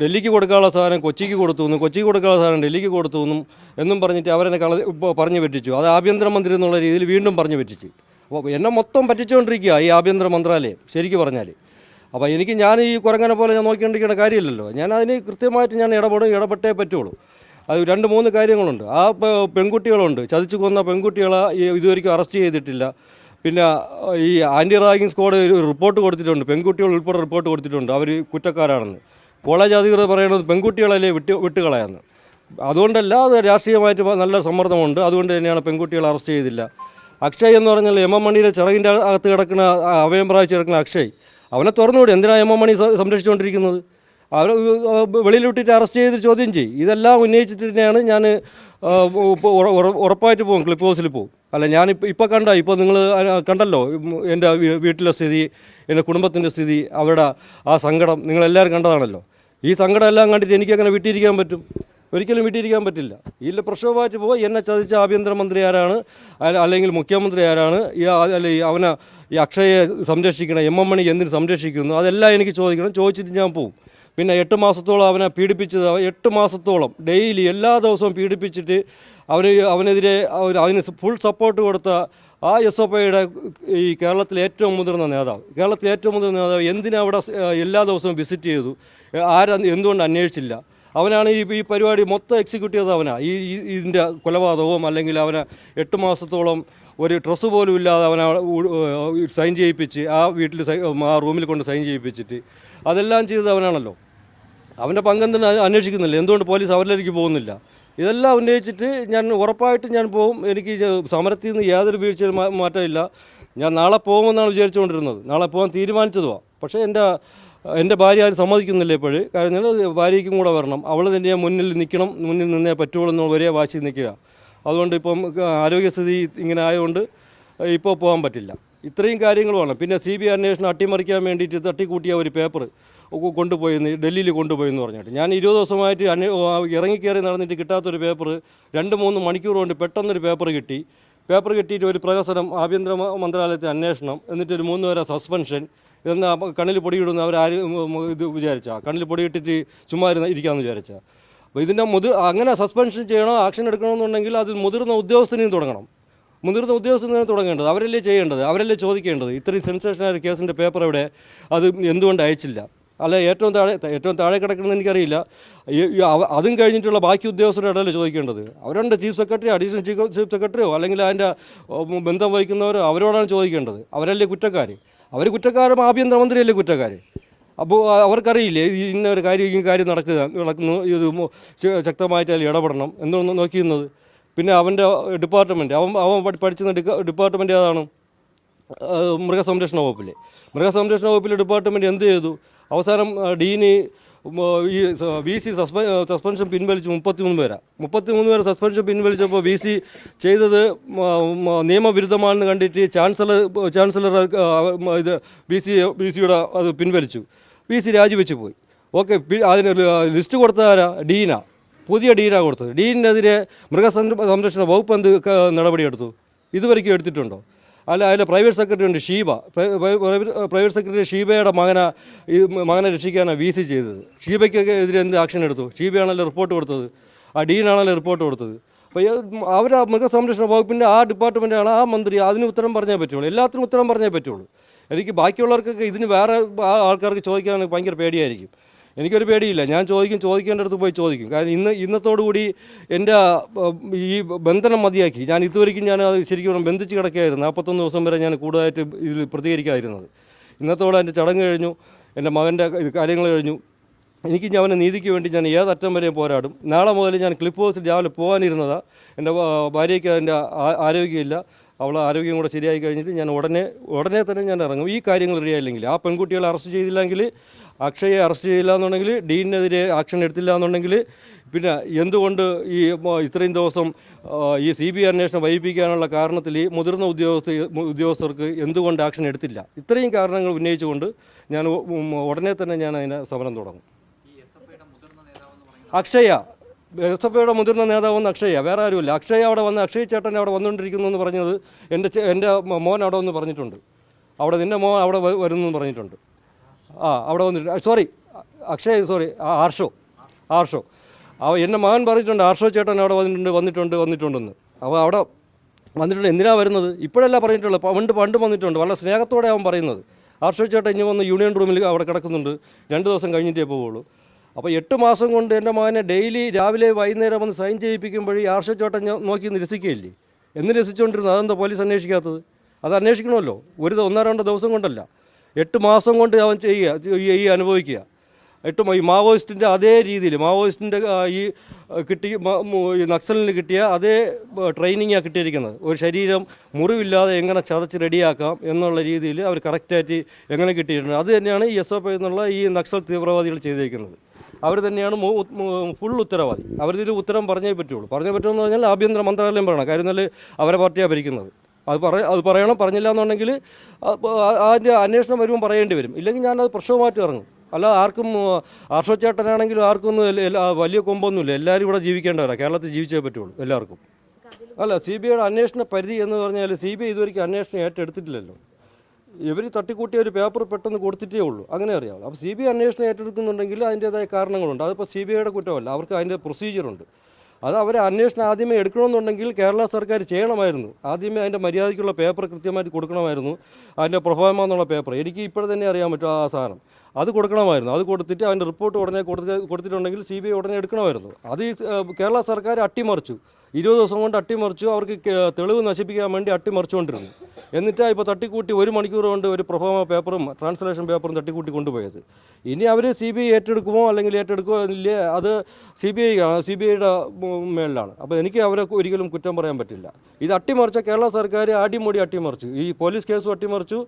ഡൽഹിക്ക് കൊടുക്കാനുള്ള സാധനം കൊച്ചിക്ക് കൊടുത്തു എന്നും കൊച്ചിക്ക് കൊടുക്കാനുള്ള സാധനം ഡൽഹിക്ക് കൊടുത്തു എന്നും എന്നും പറഞ്ഞിട്ട് അവരെന്നെ കള പറഞ്ഞു പറ്റിച്ചു. അത് ആഭ്യന്തരമന്ത്രി എന്നുള്ള രീതിയിൽ വീണ്ടും പറഞ്ഞു പറ്റിച്ച്. അപ്പോൾ എന്നെ മൊത്തം പറ്റിച്ചുകൊണ്ടിരിക്കുക ഈ ആഭ്യന്തര മന്ത്രാലയം ശരിക്കും പറഞ്ഞാൽ അപ്പോൾ എനിക്ക് ഞാൻ ഈ കുരങ്ങനെ പോലെ ഞാൻ നോക്കിക്കൊണ്ടിരിക്കേണ്ട കാര്യമില്ലല്ലോ. ഞാൻ അതിന് കൃത്യമായിട്ട് ഞാൻ ഇടപെടും ഇടപെട്ടേ പറ്റുള്ളൂ. അത് രണ്ട് മൂന്ന് കാര്യങ്ങളുണ്ട്. ആ പെൺകുട്ടികളുണ്ട്. ചതിച്ചു കൊന്ന പെൺകുട്ടികളെ ഇതുവരെയ്ക്കും അറസ്റ്റ് ചെയ്തിട്ടില്ല. പിന്നെ ഈ ആന്റി റാഗിങ് സ്ക്വാഡ് ഒരു റിപ്പോർട്ട് കൊടുത്തിട്ടുണ്ട്. പെൺകുട്ടികൾ ഉൾപ്പെടെ റിപ്പോർട്ട് കൊടുത്തിട്ടുണ്ട്. അവർ കുറ്റക്കാരാണെന്ന്. കോളേജ് അധികൃതർ പറയുന്നത് പെൺകുട്ടികളല്ലേ വിട്ട് വിട്ടുകളയാന്ന്. അതുകൊണ്ടല്ല അത് രാഷ്ട്രീയമായിട്ട് നല്ല സമ്മർദ്ദമുണ്ട്. അതുകൊണ്ട് തന്നെയാണ് പെൺകുട്ടികളെ അറസ്റ്റ് ചെയ്തില്ല. അക്ഷയ് എന്ന് പറഞ്ഞാൽ എം എം മണിയുടെ ചിറകിന്റെ അകത്ത് കിടക്കുന്ന അവയം പ്രാവശ്യം കിടക്കുന്ന അക്ഷയ്. അവനെ തുറന്നുകൂടി എന്തിനാണ് എം എം മണി സംരക്ഷിച്ചുകൊണ്ടിരിക്കുന്നത്? അവർ വെളിയിലിട്ടിട്ട് അറസ്റ്റ് ചെയ്ത് ചോദ്യം ചെയ്യും. ഇതെല്ലാം ഉന്നയിച്ചിട്ട് തന്നെയാണ് ഞാൻ ഉറപ്പായിട്ട് പോകും ക്ലിപ്പ് ഹൗസിൽ പോകും. അല്ല ഞാൻ ഇപ്പോൾ കണ്ട ഇപ്പോൾ നിങ്ങൾ കണ്ടല്ലോ എന്റെ വീട്ടിലെ സ്ഥിതി എന്റെ കുടുംബത്തിന്റെ സ്ഥിതി അവരുടെ ആ സങ്കടം നിങ്ങളെല്ലാവരും കണ്ടതാണല്ലോ. ഈ സങ്കടം എല്ലാം കണ്ടിട്ട് എനിക്കങ്ങനെ വിട്ടിരിക്കാൻ പറ്റും? ഒരിക്കലും വിട്ടിരിക്കാൻ പറ്റില്ല. ഇതിൽ പ്രക്ഷോഭമായിട്ട് പോയി എന്നെ ചതിച്ച ആഭ്യന്തരമന്ത്രി ആരാണ്? അല്ലെങ്കിൽ മുഖ്യമന്ത്രി ആരാണ്? ഈ അല്ലെ അവനെ ഈ അക്ഷയെ സംരക്ഷിക്കണം എം എം മണി എന്തിനു സംരക്ഷിക്കുന്നു? അതെല്ലാം എനിക്ക് ചോദിക്കണം. ചോദിച്ചിട്ട് ഞാൻ പോകും പിന്നെ എട്ട് മാസത്തോളം അവനെ പീഡിപ്പിച്ചത് എട്ട് മാസത്തോളം ഡെയിലി എല്ലാ ദിവസവും പീഡിപ്പിച്ചിട്ട് അവന് അവനെതിരെ അവന് അതിന് ഫുൾ സപ്പോർട്ട് കൊടുത്ത ആ എസ് എഫ് ഐയുടെ ഈ കേരളത്തിലെ ഏറ്റവും മുതിർന്ന നേതാവ്. കേരളത്തിലെ ഏറ്റവും മുതിർന്ന നേതാവ് എന്തിനാ അവിടെ എല്ലാ ദിവസവും വിസിറ്റ് ചെയ്തു? ആരാ എന്തുകൊണ്ട് അന്വേഷിച്ചില്ല? അവനാണ് ഈ ഈ പരിപാടി മൊത്തം എക്സിക്യൂട്ട് ചെയ്തത് അവനാണ് ഈ ഇതിന്റെ കൊലപാതകവും അല്ലെങ്കിൽ അവനെ എട്ട് മാസത്തോളം ഒരു ഡ്രസ്സ് പോലും ഇല്ലാതെ അവനെ സൈൻ ചെയ്യിപ്പിച്ച് ആ വീട്ടിൽ ആ റൂമിൽ കൊണ്ട് സൈൻ ചെയ്യിപ്പിച്ചിട്ട് അതെല്ലാം ചെയ്തത് അവനാണല്ലോ. അവന്റെ പങ്കെന്തിന് അന്വേഷിക്കുന്നില്ല. എന്തുകൊണ്ട് പോലീസ് അവരിലേക്ക് പോകുന്നില്ല? ഇതെല്ലാം ഉന്നയിച്ചിട്ട് ഞാൻ ഉറപ്പായിട്ടും ഞാൻ പോകും എനിക്ക് സമരത്തിൽ നിന്ന് യാതൊരു വീഴ്ചയും മാറ്റമില്ല. ഞാൻ നാളെ പോകുമെന്നാണ് വിചാരിച്ചുകൊണ്ടിരുന്നത്. നാളെ പോകാൻ തീരുമാനിച്ചതുവാ. പക്ഷേ എന്റെ എന്റെ ഭാര്യ ആരും സമ്മതിക്കുന്നില്ല ഇപ്പോഴും. കാരണം ഭാര്യയ്ക്കും കൂടെ വരണം. അവൾ തന്നെ മുന്നിൽ നിൽക്കണം. മുന്നിൽ നിന്നേ പറ്റുള്ളൂ എന്നുള്ള ഒരേ വാശി നിൽക്കുക. അതുകൊണ്ട് ഇപ്പം ആരോഗ്യസ്ഥിതി ഇങ്ങനെ ആയതുകൊണ്ട് ഇപ്പോൾ പോകാൻ പറ്റില്ല. ഇത്രയും കാര്യങ്ങളുമാണ്. പിന്നെ സി ബി അന്വേഷണം അട്ടിമറിക്കാൻ വേണ്ടിയിട്ട് തട്ടിക്കൂട്ടിയ ഒരു പേപ്പർ കൊണ്ടുപോയി ഡൽഹിയിൽ കൊണ്ടുപോയി എന്ന് പറഞ്ഞിട്ട്. ഞാൻ ഇരുപത് ദിവസമായിട്ട് ഇറങ്ങിക്കയറി നടന്നിട്ട് കിട്ടാത്തൊരു പേപ്പർ രണ്ട് മൂന്ന് മണിക്കൂർ കൊണ്ട് പെട്ടെന്നൊരു പേപ്പർ കിട്ടി. പേപ്പർ കിട്ടിയിട്ട് ഒരു പ്രകസനം ആഭ്യന്തര മന്ത്രാലയത്തിൽ അന്വേഷണം എന്നിട്ട് ഒരു മൂന്ന് പേരെ സസ്പെൻഷൻ ഇതെന്നാ കണ്ണിൽ പൊടിയിടുന്ന അവരാരും ഇത് വിചാരിച്ചാ. കണ്ണിൽ പൊടിയിട്ടിട്ട് ചുമ്മാ ഇരുന്ന് ഇരിക്കാമെന്ന് വിചാരിച്ചാൽ അപ്പോൾ ഇതിന്റെ മുതിർ അങ്ങനെ സസ്പെൻഷൻ ചെയ്യണോ ആക്ഷൻ എടുക്കണമെന്നുണ്ടെങ്കിൽ അത് മുതിർന്ന ഉദ്യോഗസ്ഥനെയും തുടങ്ങണം. മുതിർന്ന ഉദ്യോഗസ്ഥനെ തുടങ്ങേണ്ടത് അവരല്ലേ ചെയ്യേണ്ടത് അവരല്ലേ ചോദിക്കേണ്ടത്. ഇത്രയും സെൻസേഷനായ കേസിന്റെ പേപ്പർ അവിടെ അത് എന്തുകൊണ്ട് അയച്ചില്ല. അല്ല ഏറ്റവും താഴെ ഏറ്റവും താഴെ കിടക്കണമെന്ന് എനിക്കറിയില്ല. അതും കഴിഞ്ഞിട്ടുള്ള ബാക്കി ഉദ്യോഗസ്ഥരുടെ ഇടയിൽ ചോദിക്കേണ്ടത്. അവരുണ്ട് chief secretary additional chief chief സെക്രട്ടറിയോ അല്ലെങ്കിൽ അതിന്റെ ബന്ധം വഹിക്കുന്നവരോ അവരോടാണ് ചോദിക്കേണ്ടത്. അവരല്ലേ കുറ്റക്കാർ അവർ കുറ്റക്കാരും ആഭ്യന്തരമന്ത്രിയല്ലേ കുറ്റക്കാർ അപ്പോൾ അവർക്കറിയില്ലേ ഇന്ന ഒരു കാര്യം ഈ കാര്യം നടക്കുക നടക്കുന്നു ഇത് ശക്തമായിട്ട് അതിൽ ഇടപെടണം എന്നൊന്ന് നോക്കിയിരുന്നത്. പിന്നെ അവന്റെ ഡിപ്പാർട്ട്മെന്റ് അവൻ അവൻ പഠി- പഠിച്ചിരുന്ന ഡിപ്പാർട്ട്മെന്റ് ഏതാണ്? മൃഗസംരക്ഷണ വകുപ്പിലെ. മൃഗസംരക്ഷണ വകുപ്പിലെ ഡിപ്പാർട്ട്മെന്റ് എന്ത് ചെയ്തു? അവസാനം ഡീന് ഈ വി സി സസ്പെൻ സസ്പെൻഷൻ പിൻവലിച്ചു മുപ്പത്തിമൂന്ന് പേരാ. മുപ്പത്തിമൂന്ന് പേരെ സസ്പെൻഷൻ പിൻവലിച്ചപ്പോൾ വി സി ചെയ്തത് നിയമവിരുദ്ധമാണെന്ന് കണ്ടിട്ട് ചാൻസലർ ചാൻസലർ ഇത് വി സി വി സിയുടെ അത് പിൻവലിച്ചു. വി സി രാജിവെച്ച് പോയി. ഓക്കെ അതിന് ലിസ്റ്റ് കൊടുത്തതാരാ ഡീനാ. പുതിയ ഡീനാണ് കൊടുത്തത്. ഡീനെതിരെ മൃഗസംരക്ഷണ വകുപ്പ് എന്ത് നടപടിയെടുത്തു? ഇതുവരെയ്ക്കും എടുത്തിട്ടുണ്ടോ? അല്ല അതിലെ പ്രൈവറ്റ് സെക്രട്ടറി ഉണ്ട് Sheeba. Pri- pri- private secretary ഷീബയുടെ മകനെ ഈ മകനെ രക്ഷിക്കാനാണ് വി സി ചെയ്തത്. ഷീബയ്ക്കൊക്കെ എതിരെ എന്ത് ആക്ഷൻ എടുത്തു? ഷീബയാണല്ലോ റിപ്പോർട്ട് കൊടുത്തത്. ആ ഡീനാണല്ലോ റിപ്പോർട്ട് കൊടുത്തത്. അപ്പോൾ അവർ ആ മൃഗസംരക്ഷണ വകുപ്പിന്റെ ആ ഡിപ്പാർട്ട്മെന്റാണ് ആ മന്ത്രി. അതിന് ഉത്തരം പറഞ്ഞേ പറ്റുള്ളൂ. എല്ലാത്തിനും ഉത്തരം പറഞ്ഞേ പറ്റുള്ളൂ. എനിക്ക് ബാക്കിയുള്ളവർക്കൊക്കെ ഇതിന് വേറെ ആൾക്കാർക്ക് ചോദിക്കാൻ ഭയങ്കര പേടിയായിരിക്കും. എനിക്കൊരു പേടിയില്ല. ഞാൻ ചോദിക്കും ചോദിക്കേണ്ടടുത്ത് പോയി ചോദിക്കും. കാരണം ഇന്ന് ഇന്നത്തോടു കൂടി എന്റെ ഈ ബന്ധനം മതിയാക്കി. ഞാൻ ഇതുവരെയ്ക്കും ഞാൻ അത് ശരിക്കും ബന്ധിച്ച് കിടക്കുകയായിരുന്നു. നാൽപ്പത്തൊന്ന് ദിവസം വരെ ഞാൻ കൂടുതലായിട്ട് ഇതിൽ പ്രതികരിക്കാതിരുന്നത്. ഇന്നത്തോടെ എന്റെ ചടങ്ങ് കഴിഞ്ഞു എന്റെ മകന്റെ കാര്യങ്ങൾ കഴിഞ്ഞു. എനിക്ക് ഞാൻ നീതിക്ക് വേണ്ടി ഞാൻ ഏതറ്റം വരെയും പോരാടും. നാളെ മുതൽ ഞാൻ ക്ലിപ്പ് ഹൗസിൽ രാവിലെ പോകാനിരുന്നതാണ് എന്റെ ഭാര്യയ്ക്ക് അതിന്റെ ആരോഗ്യമില്ല. അവൾ ആരോഗ്യം കൂടെ ശരിയായി കഴിഞ്ഞിട്ട് ഞാൻ ഉടനെ ഉടനെ തന്നെ ഞാൻ ഇറങ്ങും. ഈ കാര്യങ്ങൾ റെഡിയായില്ലെങ്കിൽ ആ പെൺകുട്ടികളെ അറസ്റ്റ് ചെയ്തില്ലെങ്കിൽ അക്ഷയെ അറസ്റ്റ് ചെയ്തില്ല എന്നുണ്ടെങ്കിൽ ഡീനിനെതിരെ ആക്ഷൻ എടുത്തില്ല എന്നുണ്ടെങ്കിൽ പിന്നെ എന്തുകൊണ്ട് ഈ ഇത്രയും ദിവസം ഈ സി ബി ഐ അന്വേഷണം വൈകിപ്പിക്കാനുള്ള കാരണത്തിൽ ഈ മുതിർന്ന ഉദ്യോഗസ്ഥ ഉദ്യോഗസ്ഥർക്ക് എന്തുകൊണ്ട് ആക്ഷൻ എടുത്തില്ല? ഇത്രയും കാരണങ്ങൾ ഉന്നയിച്ചുകൊണ്ട് ഞാൻ ഉടനെ തന്നെ ഞാൻ അതിനെ സമരം തുടങ്ങും. അക്ഷയ എസ് മുതിർന്ന നേതാവെന്ന് അക്ഷയ വേറെ ആരുമില്ല. അക്ഷയ അവിടെ വന്ന് അക്ഷയ് ചേട്ടൻ അവിടെ വന്നുകൊണ്ടിരിക്കുന്നു എന്ന് പറഞ്ഞത് എന്റെ എന്റെ മോൻ അവിടെ വന്ന് പറഞ്ഞിട്ടുണ്ട്. അവിടെ നിന്റെ മോൻ അവിടെ വരുന്നു എന്ന് പറഞ്ഞിട്ടുണ്ട്. ആ അവിടെ വന്നിട്ടുണ്ട്. Sorry Akshay sorry Arsho Arsho. അവ എന്റെ മകൻ പറഞ്ഞിട്ടുണ്ട് ആർഷോ ചേട്ടൻ അവിടെ വന്നിട്ടുണ്ട് വന്നിട്ടുണ്ട് വന്നിട്ടുണ്ടെന്ന്. അപ്പോൾ അവിടെ വന്നിട്ടുണ്ട് എന്തിനാ വരുന്നത്? ഇപ്പോഴല്ല പറഞ്ഞിട്ടുള്ളൂ പണ്ട് പണ്ട് വന്നിട്ടുണ്ട്. വളരെ സ്നേഹത്തോടെ അവൻ പറയുന്നത്. ആർഷോ ചേട്ടൻ ഇനി വന്ന് യൂണിയൻ റൂമിൽ അവിടെ കിടക്കുന്നുണ്ട്. രണ്ട് ദിവസം കഴിഞ്ഞിട്ടേ പോവുള്ളൂ. അപ്പോൾ എട്ട് മാസം കൊണ്ട് എന്റെ മകനെ ഡെയിലി രാവിലെ വൈകുന്നേരം വന്ന് സൈൻ ചെയ്യിപ്പിക്കുമ്പോൾ ഈ ആർഷോ ചേട്ടൻ ഞ- നോക്കി നിരസിക്കുകയില്ലേ? എന്ന് രസിച്ചുകൊണ്ടിരുന്നു അതെന്താ പോലീസ് അന്വേഷിക്കാത്തത്? അത് അന്വേഷിക്കണമല്ലോ. ഒരു ഒന്നോ രണ്ടോ ദിവസം കൊണ്ടല്ല. എട്ട് മാസം കൊണ്ട് അവൻ ചെയ്യുക ഈ- അനുഭവിക്കുക. എട്ട് ഈ മാവോയിസ്റ്റിന്റെ അതേ രീതിയിൽ മാവോയിസ്റ്റിന്റെ ഈ കിട്ടി ഈ നക്സലിന് കിട്ടിയ അതേ ട്രെയിനിങ്ങാണ് കിട്ടിയിരിക്കുന്നത്. ഒരു ശരീരം മുറിവില്ലാതെ എങ്ങനെ ചതച്ച് റെഡിയാക്കാം എന്നുള്ള രീതിയിൽ അവർ കറക്റ്റായിട്ട് എങ്ങനെ കിട്ടിയിട്ടുണ്ട്. അത് തന്നെയാണ് ഈ എസ് ഒ പി എന്നുള്ള ഈ നക്സൽ തീവ്രവാദികൾ ചെയ്തിരിക്കുന്നത്. അവർ തന്നെയാണ് ഫുൾ ഉത്തരവാദി. അവരിതിൽ ഉത്തരം പറഞ്ഞേ പറ്റുള്ളൂ. പറഞ്ഞേ പറ്റുമെന്ന് പറഞ്ഞാൽ ആഭ്യന്തര മന്ത്രാലയം പറയണം. കാര്യം എന്നാൽ അവരെ പാർട്ടിയാണ് ഭരിക്കുന്നത്. അത് പറ അത് പറയണം പറഞ്ഞില്ല എന്നുണ്ടെങ്കിൽ അതിന്റെ അന്വേഷണം വരുമ്പോൾ പറയേണ്ടി വരും. ഇല്ലെങ്കിൽ ഞാനത് പ്രശ്നവുമായിട്ട് ഇറങ്ങും. അല്ല ആർക്കും ആർഷോച്ചേട്ടനാണെങ്കിലും ആർക്കും ഒന്നും വലിയ കൊമ്പൊന്നുമില്ല. എല്ലാവരും ഇവിടെ ജീവിക്കേണ്ടവരാണ് കേരളത്തിൽ ജീവിച്ചേ പറ്റുള്ളൂ എല്ലാവർക്കും. അല്ല സി ബി ഐയുടെ അന്വേഷണ പരിധി എന്ന് പറഞ്ഞാൽ സി ബി ഐ ഇതുവരെ അന്വേഷണം ഏറ്റെടുത്തിട്ടില്ലല്ലോ. ഇവർ തട്ടിക്കൂട്ടിയ ഒരു പേപ്പർ പെട്ടെന്ന് കൊടുത്തിട്ടേ ഉള്ളൂ. അങ്ങനെ അറിയാവുള്ളൂ അപ്പോൾ സി ബി ഐ അന്വേഷണം ഏറ്റെടുക്കുന്നുണ്ടെങ്കിൽ അതിന്റേതായ കാരണങ്ങളുണ്ട്. അതിപ്പോൾ സി ബി ഐയുടെ കുറ്റമല്ല. അവർക്ക് അതിന്റെ പ്രൊസീജിയറുണ്ട്. അത് അവർ അന്വേഷണം ആദ്യമേ എടുക്കണമെന്നുണ്ടെങ്കിൽ കേരള സർക്കാർ ചെയ്യണമായിരുന്നു. ആദ്യമേ അതിന്റെ മര്യാദയ്ക്കുള്ള പേപ്പർ കൃത്യമായിട്ട് കൊടുക്കണമായിരുന്നു. അതിന്റെ പ്രൊഫോമ എന്നുള്ള പേപ്പർ. എനിക്ക് ഇപ്പോഴും തന്നെ അറിയാൻ പറ്റും ആ സാധനം. അത് കൊടുക്കണമായിരുന്നു. അത് കൊടുത്തിട്ട് അതിന്റെ റിപ്പോർട്ട് ഉടനെ കൊടുത്ത് കൊടുത്തിട്ടുണ്ടെങ്കിൽ സി ബി ഐ ഉടനെ എടുക്കണമായിരുന്നു. അത് കേരള സർക്കാർ അട്ടിമറിച്ചു. ഇരുപത് ദിവസം കൊണ്ട് അട്ടിമറിച്ചു. അവർക്ക് തെളിവ് നശിപ്പിക്കാൻ വേണ്ടി അട്ടിമറിച്ചുകൊണ്ടിരുന്നു. എന്നിട്ടാണ് ഇപ്പോൾ തട്ടിക്കൂട്ടി ഒരു മണിക്കൂർ കൊണ്ട് ഒരു പ്രൊഫോമ പേപ്പറും ട്രാൻസ്ലേഷൻ പേപ്പറും തട്ടിക്കൂട്ടി കൊണ്ടുപോയത്. ഇനി അവർ സി ബി ഐ ഏറ്റെടുക്കുമോ അല്ലെങ്കിൽ ഏറ്റെടുക്കുമോ ഇല്ലേ അത് C B I C B ഐയുടെ മേളിലാണ്. അപ്പോൾ എനിക്ക് അവരെ ഒരിക്കലും കുറ്റം പറയാൻ പറ്റില്ല. ഇത് അട്ടിമറിച്ച കേരള സർക്കാർ അടിമുടി അട്ടിമറിച്ചു. ഈ പോലീസ് കേസും അട്ടിമറിച്ചു.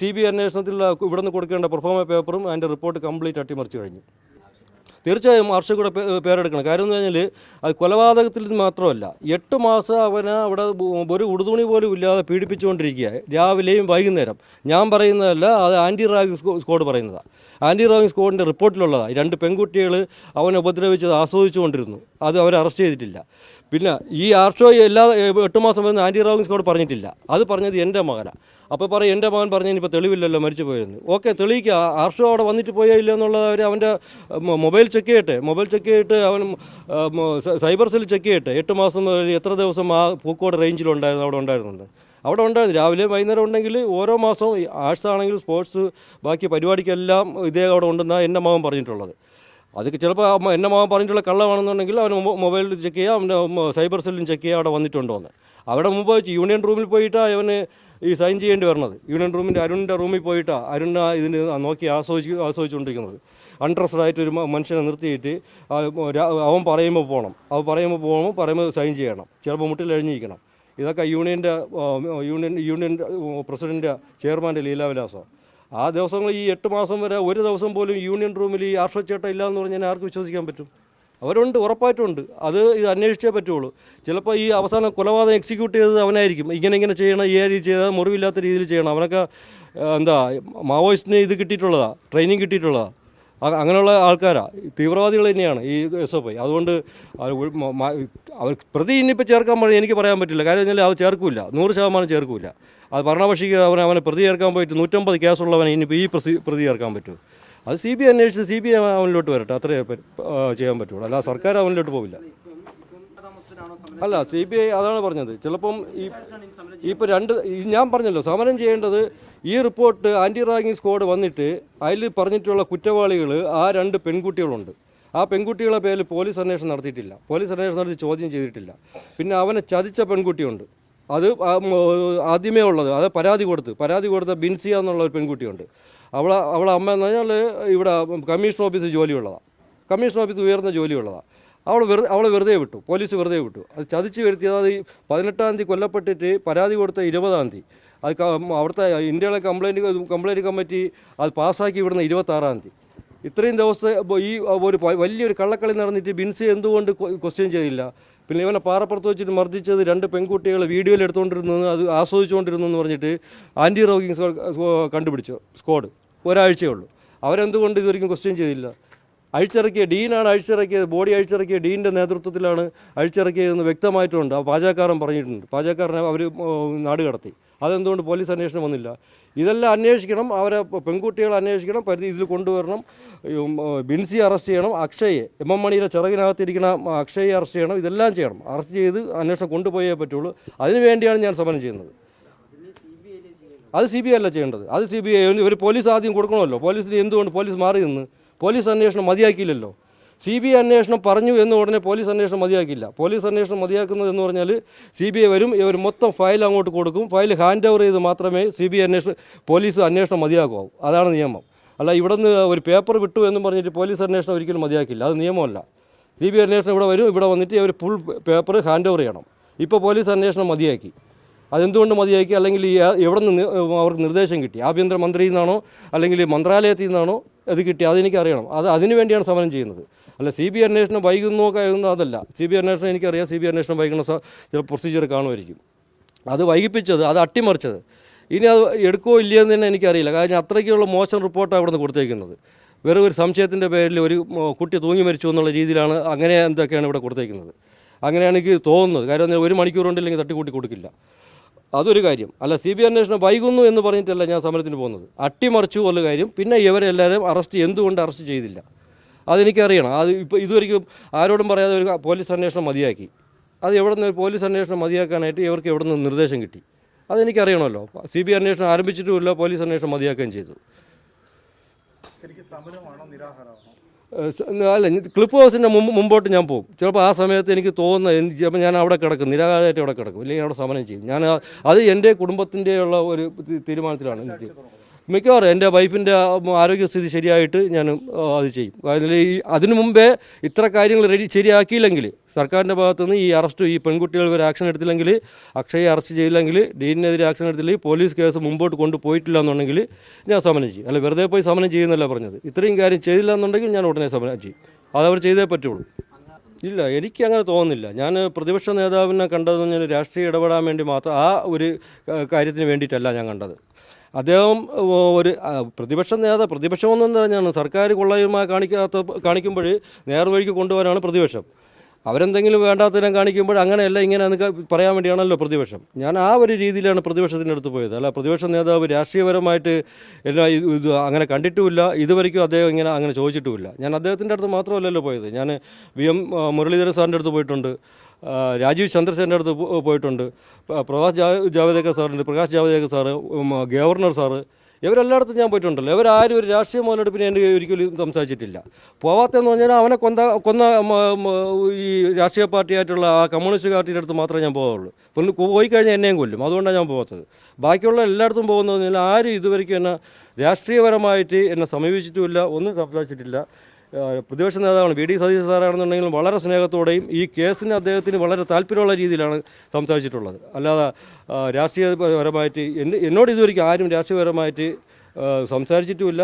സി ബി ഐ അന്വേഷണത്തിൽ ഇവിടുന്ന് കൊടുക്കേണ്ട പെർഫോമ പേപ്പറും അതിന്റെ റിപ്പോർട്ട് കംപ്ലീറ്റ് അട്ടിമറിച്ചു കഴിഞ്ഞു. തീർച്ചയായും ഹർഷ കൂടെ പേ- പേരെടുക്കണം. കാര്യം എന്ന് പറഞ്ഞാൽ അത് കൊലപാതകത്തിൽ മാത്രമല്ല എട്ട് മാസം അവനെ അവിടെ ഒരു ഉടുതുണി പോലും ഇല്ലാതെ പീഡിപ്പിച്ചുകൊണ്ടിരിക്കുക രാവിലെയും വൈകുന്നേരം. ഞാൻ പറയുന്നതല്ല അത് ആന്റി റാഗ് സ്കോ- സ്ക്വാഡ് പറയുന്നതാണ് ആന്റി റാഗ് സ്ക്വാഡിന്റെ റിപ്പോർട്ടിലുള്ളതാണ് രണ്ട് പെൺകുട്ടികൾ അവനെ ഉപദ്രവിച്ചത് ആസ്വദിച്ചുകൊണ്ടിരുന്നു. അത് അവർ അറസ്റ്റ് ചെയ്തിട്ടില്ല. പിന്നെ ഈ ആർഷോ എല്ലാ എട്ട് മാസം വരുന്ന ആന്റി സ്ക്വാഡ് പറഞ്ഞിട്ടില്ല. അത് പറഞ്ഞത് എന്റെ മകനാണ് അപ്പോൾ പറയും എന്റെ മകൻ പറഞ്ഞ ഇനിയിപ്പോൾ തെളിവില്ലല്ലോ മരിച്ചു പോയെന്ന്. ഓക്കെ തെളിയിക്കുക ആർഷോ അവിടെ വന്നിട്ട് പോയോ ഇല്ല എന്നുള്ളത് അവർ അവന്റെ മൊബൈൽ ചെക്ക് ചെയ്യട്ടെ. മൊബൈൽ ചെക്ക് ചെയ്തിട്ട് അവൻ സൈബർ സെൽ ചെക്ക് ചെയ്യട്ടെ. എട്ട് മാസം എത്ര ദിവസം ആ പൂക്കോട് റേഞ്ചിലുണ്ടായിരുന്നു അവിടെ ഉണ്ടായിരുന്നുണ്ട് അവിടെ ഉണ്ടായിരുന്നു. രാവിലെ വൈകുന്നേരം ഉണ്ടെങ്കിൽ ഓരോ മാസവും ആർട്സ് ആണെങ്കിൽ സ്പോർട്സ് ബാക്കി പരിപാടിക്കെല്ലാം ഇതേ അവിടെ ഉണ്ടെന്നാണ് എന്റെ മകൻ പറഞ്ഞിട്ടുള്ളത്. അതൊക്കെ ചിലപ്പോൾ എന്റെ മകൻ പറഞ്ഞിട്ടുള്ള കള്ളമാണെന്നുണ്ടെങ്കിൽ അവൻ മൊബൈലിൽ ചെക്ക് ചെയ്യുക അവന്റെ സൈബർ സെല്ലും ചെക്ക് ചെയ്യുക അവിടെ വന്നിട്ടുണ്ടോ എന്ന്. അവിടെ മുമ്പ് യൂണിയൻ റൂമിൽ പോയിട്ടാണ് അവന് ഈ സൈൻ ചെയ്യേണ്ടി വരുന്നത് യൂണിയൻ റൂമിന്റെ അരുണിന്റെ റൂമിൽ പോയിട്ടാണ് അരുൺ ഇതിന് നോക്കി ആസ്വദിച്ച് ആസ്വദിച്ചുകൊണ്ടിരിക്കുന്നത്. അൺട്രസ്റ്റഡ് ആയിട്ട് ഒരു മനുഷ്യനെ നിർത്തിയിട്ട് അവൻ പറയുമ്പോൾ പോകണം അവൻ പറയുമ്പോൾ പോകണം പറയുമ്പോൾ സൈൻ ചെയ്യണം. ചിലപ്പോൾ മുട്ടിൽ എഴിഞ്ഞിരിക്കണം. ഇതൊക്കെ യൂണിയന്റെ യൂണിയൻ യൂണിയൻ പ്രസിഡന്റ് ചെയർമാന്റെ ലീലാവിലാസമാണ് ആ ദിവസങ്ങൾ ഈ എട്ട് മാസം വരെ ഒരു ദിവസം പോലും യൂണിയൻ റൂമിൽ ഈ ആർഷച്ചേട്ട ഇല്ല എന്ന് പറഞ്ഞാൽ ആർക്ക് വിശ്വസിക്കാൻ പറ്റും. അവരുണ്ട് ഉറപ്പായിട്ടുണ്ട് അത് ഇത് അന്വേഷിച്ചേ പറ്റുള്ളൂ. ചിലപ്പോൾ ഈ അവസാനം കൊലപാതകം എക്സിക്യൂട്ട് ചെയ്തത് അവനായിരിക്കും. ഇങ്ങനെ ഇങ്ങനെ ചെയ്യണം ഈ രീതി ചെയ്താൽ മുറിവില്ലാത്ത രീതിയിൽ ചെയ്യണം. അവനൊക്കെ എന്താ മാവോയിസ്റ്റിന് ഇത് കിട്ടിയിട്ടുള്ളതാണ് ട്രെയിനിങ് കിട്ടിയിട്ടുള്ളതാണ് അങ്ങനെയുള്ള ആൾക്കാരാണ് തീവ്രവാദികൾ തന്നെയാണ് ഈ എസ് എഫ് ഐ അതുകൊണ്ട് അവർ പ്രതി ഇനിയിപ്പോൾ ചേർക്കാൻ പോയി എനിക്ക് പറയാൻ പറ്റില്ല. കാര്യം വെച്ചാൽ അത് ചേർക്കില്ല. നൂറ് ശതമാനം ചേർക്കില്ല. അത് ഭരണപക്ഷിക്ക് അവനെ അവനെ പ്രതി ചേർക്കാൻ പോയിട്ട് നൂറ്റമ്പത് കേസുള്ളവനെ ഇനിയിപ്പോൾ ഈ പ്രതി പ്രതി ചേർക്കാൻ പറ്റും. അത് സി ബി ഐ അന്വേഷിച്ച് സി ബി ഐ അവനിലോട്ട് വരട്ടെ. അത്രേ ചെയ്യാൻ പറ്റുള്ളൂ. അല്ല സർക്കാർ അവനിലോട്ട് പോവില്ല. അല്ല സി ബി ഐ അതാണ് പറഞ്ഞത്. ചിലപ്പം ഈ ഇപ്പോൾ രണ്ട് ഞാൻ പറഞ്ഞല്ലോ സമരം ചെയ്യേണ്ടത് ഈ റിപ്പോർട്ട് ആന്റി റാഗിങ് സ്ക്വാഡ് വന്നിട്ട് അതിൽ പറഞ്ഞിട്ടുള്ള കുറ്റവാളികൾ ആ രണ്ട് പെൺകുട്ടികളുണ്ട്. ആ പെൺകുട്ടികളെ പേരിൽ പോലീസ് അന്വേഷണം നടത്തിയിട്ടില്ല. പോലീസ് അന്വേഷണം നടത്തി ചോദ്യം ചെയ്തിട്ടില്ല. പിന്നെ അവനെ ചതിച്ച പെൺകുട്ടിയുണ്ട്. അത് ആദ്യമേ ഉള്ളത്. അത് പരാതി കൊടുത്ത്. പരാതി കൊടുത്ത ബിൻസിയ എന്നുള്ള ഒരു പെൺകുട്ടിയുണ്ട്. അവളെ അവളെ അമ്മ എന്ന് പറഞ്ഞാൽ ഇവിടെ കമ്മീഷൻ ഓഫീസിൽ ജോലിയുള്ളതാണ് കമ്മീഷൻ ഓഫീസ് ഉയർന്ന ജോലിയുള്ളതാണ് അവൾ വെറുതെ അവളെ വെറുതെ വിട്ടു. പോലീസ് വെറുതെ വിട്ടു. അത് ചതിച്ച് വരുത്തിയത് അത് പതിനെട്ടാം തീയതി കൊല്ലപ്പെട്ടിട്ട് പരാതി കൊടുത്ത ഇരുപതാം തീയതി. അത് അവിടുത്തെ ഇന്ത്യയിലെ കംപ്ലൈന്റ് കംപ്ലൈന്റ് കമ്മിറ്റി അത് പാസ്സാക്കി വിടുന്ന ഇരുപത്താറാം തീയതി. ഇത്രയും ദിവസത്തെ ഈ ഒരു വലിയൊരു കള്ളക്കളി നടന്നിട്ട് ബിൻസി എന്തുകൊണ്ട് ക്വസ്റ്റ്യൻ ചെയ്തില്ല? പിന്നെ ഇവനെ പാറപ്പുറത്ത് വെച്ചിട്ട് മർദ്ദിച്ചത് രണ്ട് പെൺകുട്ടികൾ വീഡിയോയിൽ എടുത്തുകൊണ്ടിരുന്നത് അത് ആസ്വദിച്ചുകൊണ്ടിരുന്നു എന്ന് പറഞ്ഞിട്ട് ആന്റി റോഗിങ് കണ്ടുപിടിച്ചു സ്ക്വാഡ് ഒരാഴ്ചയേ ഉള്ളൂ. അവരെന്തുകൊണ്ട് ഇതുവരെയും ക്വസ്റ്റ്യൻ ചെയ്തില്ല? അഴിച്ചിറക്കിയ ഡീനാണ് അഴിച്ചിറക്കിയത് ബോഡി അഴിച്ചിറക്കിയ ഡീന്റെ നേതൃത്വത്തിലാണ് അഴിച്ചിറക്കിയതെന്ന് വ്യക്തമായിട്ടുണ്ട്. ആ പാചകക്കാരൻ പറഞ്ഞിട്ടുണ്ട്. പാചകക്കാരനെ അവർ നാട് കടത്തി. അതെന്തുകൊണ്ട് പോലീസ് അന്വേഷണം വന്നില്ല? ഇതെല്ലാം അന്വേഷിക്കണം. അവരെ പെൺകുട്ടികളെ അന്വേഷിക്കണം. പരിധി ഇതിൽ കൊണ്ടുവരണം. ബിൻസി അറസ്റ്റ് ചെയ്യണം. അക്ഷയെ എം എം മണിയുടെ ചിറകിനകത്തിരിക്കുന്ന അക്ഷയെ അറസ്റ്റ് ചെയ്യണം. ഇതെല്ലാം ചെയ്യണം. അറസ്റ്റ് ചെയ്ത് അന്വേഷണം കൊണ്ടുപോയേ പറ്റുള്ളൂ. അതിനുവേണ്ടിയാണ് ഞാൻ സമരം ചെയ്യുന്നത്. അത് സി ബി ഐ അല്ല ചെയ്യേണ്ടത്. അത് സി ബി ഐ ഒരു പോലീസ് ആദ്യം കൊടുക്കണമല്ലോ. പോലീസിന് എന്തുകൊണ്ട് പോലീസ് മാറി നിന്ന്? പോലീസ് അന്വേഷണം മതിയാക്കിയില്ലല്ലോ. സി ബി ഐ അന്വേഷണം പറഞ്ഞു എന്ന് ഉടനെ പോലീസ് അന്വേഷണം മതിയാക്കില്ല പോലീസ് അന്വേഷണം മതിയാക്കുന്നത് എന്ന് പറഞ്ഞാൽ സി ബി ഐ വരും ഇവർ മൊത്തം ഫയൽ അങ്ങോട്ട് കൊടുക്കും. ഫയൽ ഹാൻഡ് ഓവർ ചെയ്ത് മാത്രമേ സി ബി ഐ അന്വേഷണം പോലീസ് അന്വേഷണം മതിയാക്കുമാവും അതാണ് നിയമം. അല്ല ഇവിടെ നിന്ന് ഒരു പേപ്പർ വിട്ടു എന്ന് പറഞ്ഞിട്ട് പോലീസ് അന്വേഷണം ഒരിക്കലും മതിയാക്കില്ല. അത് നിയമമല്ല. സി ബി ഐ അന്വേഷണം ഇവിടെ വരും ഇവിടെ വന്നിട്ട് അവർ ഫുൾ പേപ്പർ ഹാൻഡ് ഓവർ ചെയ്യണം. ഇപ്പോൾ പോലീസ് അന്വേഷണം മതിയാക്കി. അതെന്തുകൊണ്ട് മതിയാക്കി? അല്ലെങ്കിൽ എവിടെ നിന്ന് അവർക്ക് നിർദ്ദേശം കിട്ടി? ആഭ്യന്തരമന്ത്രിയിൽ നിന്നാണോ? അല്ലെങ്കിൽ മന്ത്രാലയത്തിൽ നിന്നാണോ? അത് കിട്ടി അതെനിക്ക് അറിയണം അത് അതിനു വേണ്ടിയാണ് സമരം ചെയ്യുന്നത്. അല്ല സി ബി അന്വേഷണം വൈകുന്നോ കഴിയുന്നോ അതല്ല. സി ബി അന്വേഷണം എനിക്കറിയാം. സി ബി അന്വേഷണം വൈകുന്ന ചില പ്രൊസീജിയർ കാണുമായിരിക്കും. അത് വൈകിപ്പിച്ചത് അത് അട്ടിമറിച്ചത്. ഇനി അത് എടുക്കോ ഇല്ലയെന്ന് തന്നെ എനിക്കറിയില്ല. കാരണം അത്രയ്ക്കുള്ള മോശം റിപ്പോർട്ടാണ് അവിടുന്ന് കൊടുത്തേക്കുന്നത്. വെറും ഒരു സംശയത്തിന്റെ പേരിൽ ഒരു കുട്ടി തൂങ്ങി മരിച്ചു എന്നുള്ള രീതിയിലാണ് അങ്ങനെ എന്തൊക്കെയാണ് ഇവിടെ കൊടുത്തേക്കുന്നത്. അങ്ങനെയാണ് എനിക്ക് തോന്നുന്നത്. കാര്യം ഒരു മണിക്കൂർ ഉണ്ടില്ലെങ്കിൽ തട്ടിക്കൂട്ടി കൊടുക്കില്ല. അതൊരു കാര്യം. അല്ല സി ബി ഐ അന്വേഷണം വൈകുന്നു എന്ന് പറഞ്ഞിട്ടല്ല ഞാൻ സമരത്തിന് പോകുന്നത്. അട്ടിമറിച്ചു ഉള്ള കാര്യം. പിന്നെ ഇവരെ എല്ലാവരും അറസ്റ്റ് എന്തുകൊണ്ട് അറസ്റ്റ് ചെയ്തില്ല? അതെനിക്കറിയണം. അത് ഇപ്പോൾ ഇതുവരെയ്ക്കും ആരോടും പറയാതെ ഒരു പോലീസ് അന്വേഷണം മതിയാക്കി. അത് എവിടെ നിന്ന് പോലീസ് അന്വേഷണം മതിയാക്കാനായിട്ട് ഇവർക്ക് എവിടെ നിന്ന് നിർദ്ദേശം കിട്ടി? അതെനിക്കറിയണമല്ലോ. സി ബി ഐ അന്വേഷണം ആരംഭിച്ചിട്ടുമില്ല പോലീസ് അന്വേഷണം മതിയാക്കുകയും ചെയ്തു. നിരാഹാരമാണോ? അല്ല ക്ലിപ്പ് ഹൗസിന്റെ മുമ്പ് മുമ്പോട്ട് ഞാൻ പോകും. ചിലപ്പോൾ ആ സമയത്ത് എനിക്ക് തോന്നുന്നത് എനിക്ക് ചിലപ്പോൾ ഞാൻ അവിടെ കിടക്കും നിരാകാരമായിട്ട് അവിടെ കിടക്കും. ഇല്ലെങ്കിൽ അവിടെ സമരം ചെയ്യും. ഞാൻ അത് എന്റെ കുടുംബത്തിന്റെ ഉള്ള ഒരു തീരുമാനത്തിലാണ്. എനിക്ക് മിക്കവാറും എന്റെ വൈഫിന്റെ ആരോഗ്യസ്ഥിതി ശരിയായിട്ട് ഞാൻ അത് ചെയ്യും. അതിൽ ഈ അതിനു മുമ്പേ ഇത്ര കാര്യങ്ങൾ റെഡി ശരിയാക്കിയില്ലെങ്കിൽ സർക്കാരിന്റെ ഭാഗത്തുനിന്ന് ഈ അറസ്റ്റ് ഈ പെൺകുട്ടികൾ വരെ ആക്ഷൻ എടുത്തില്ലെങ്കിൽ അക്ഷയെ അറസ്റ്റ് ചെയ്തില്ലെങ്കിൽ ഡീനിനെതിരെ ആക്ഷൻ എടുത്തില്ലെങ്കിൽ പോലീസ് കേസ് മുമ്പോട്ട് കൊണ്ടുപോയിട്ടില്ല എന്നുണ്ടെങ്കിൽ ഞാൻ സമനം ചെയ്യും. അല്ല വെറുതെ പോയി സമനം ചെയ്യുന്നല്ല പറഞ്ഞത്. ഇത്രയും കാര്യം ചെയ്തില്ല എന്നുണ്ടെങ്കിൽ ഞാൻ ഉടനെ സമനം ചെയ്യും. അതവർ ചെയ്തേ പറ്റുള്ളൂ. ഇല്ല എനിക്ക് അങ്ങനെ തോന്നുന്നില്ല. ഞാൻ പ്രതിപക്ഷ നേതാവിനെ കണ്ടതെന്ന് ഞാൻ രാഷ്ട്രീയ ഇടപെടാൻ വേണ്ടി മാത്രം ആ ഒരു കാര്യത്തിന് വേണ്ടിയിട്ടല്ല ഞാൻ കണ്ടത്. അദ്ദേഹം ഒരു പ്രതിപക്ഷ പ്രതിപക്ഷ നേതാവ് പ്രതിപക്ഷമൊന്നും പറഞ്ഞാണ് സർക്കാർ കൊള്ളയുമായി കാണിക്കാത്ത കാണിക്കുമ്പോൾ നേർവഴിക്ക് കൊണ്ടുവരാനാണ് പ്രതിപക്ഷം. അവരെന്തെങ്കിലും വേണ്ടാത്തതിനെ കാണിക്കുമ്പോൾ അങ്ങനെയല്ല ഇങ്ങനെ എന്നൊക്കെ പറയാൻ വേണ്ടിയാണല്ലോ പ്രതിപക്ഷം. ഞാൻ ആ ഒരു രീതിയിലാണ് പ്രതിപക്ഷത്തിന്റെ അടുത്ത് പോയത്. അല്ല പ്രതിപക്ഷ നേതാവ് രാഷ്ട്രീയപരമായിട്ട് എല്ലാം ഇത് അങ്ങനെ കണ്ടിട്ടുമില്ല. ഇതുവരെയ്ക്കും അദ്ദേഹം ഇങ്ങനെ അങ്ങനെ ചോദിച്ചിട്ടുമില്ല. ഞാൻ അദ്ദേഹത്തിന്റെ അടുത്ത് മാത്രമല്ലല്ലോ പോയത്. ഞാൻ വി എം മുരളീധര സാറിന്റെ അടുത്ത് പോയിട്ടുണ്ട്. രാജീവ് ചന്ദ്രസേന്റെ അടുത്ത് പോയിട്ടുണ്ട്. Prakash Javadekar സാറുണ്ട് Prakash Javadekar sir governor sir ഇവരെല്ലായിടത്തും ഞാൻ പോയിട്ടുണ്ടല്ലോ ഇവരാരും ഒരു രാഷ്ട്രീയ മുതലെടുപ്പിന് എന്റെ ഒരിക്കലും സംസാരിച്ചിട്ടില്ല. പോവാത്തെന്ന് പറഞ്ഞാൽ അവനെ കൊന്ന കൊന്ന ഈ രാഷ്ട്രീയ പാർട്ടിയായിട്ടുള്ള ആ കമ്മ്യൂണിസ്റ്റ് പാർട്ടിയുടെ അടുത്ത് മാത്രമേ ഞാൻ പോകാറുള്ളൂ. പിന്നെ പോയി കഴിഞ്ഞാൽ എന്നെയും കൊല്ലും. അതുകൊണ്ടാണ് ഞാൻ പോകാത്തത്. ബാക്കിയുള്ള എല്ലായിടത്തും പോകുന്നതെന്ന് പറഞ്ഞാൽ ആരും ഇതുവരെയ്ക്കും എന്നെ രാഷ്ട്രീയപരമായിട്ട് എന്നെ സമീപിച്ചിട്ടുമില്ല ഒന്നും സംസാരിച്ചിട്ടില്ല. പ്രതിപക്ഷ നേതാവാണ് വി ഡി സതീശ് സാറാണെന്നുണ്ടെങ്കിലും വളരെ സ്നേഹത്തോടെയും ഈ കേസിന് അദ്ദേഹത്തിന് വളരെ താല്പര്യമുള്ള രീതിയിലാണ് സംസാരിച്ചിട്ടുള്ളത്. അല്ലാതെ രാഷ്ട്രീയപരമായിട്ട് എന്നെ എന്നോട് ഇതുവരെയ്ക്കും ആരും രാഷ്ട്രീയപരമായിട്ട് സംസാരിച്ചിട്ടുമില്ല.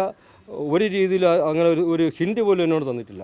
ഒരു രീതിയിൽ അങ്ങനെ ഒരു ഒരു ഹിൻഡ് പോലും എന്നോട് തന്നിട്ടില്ല.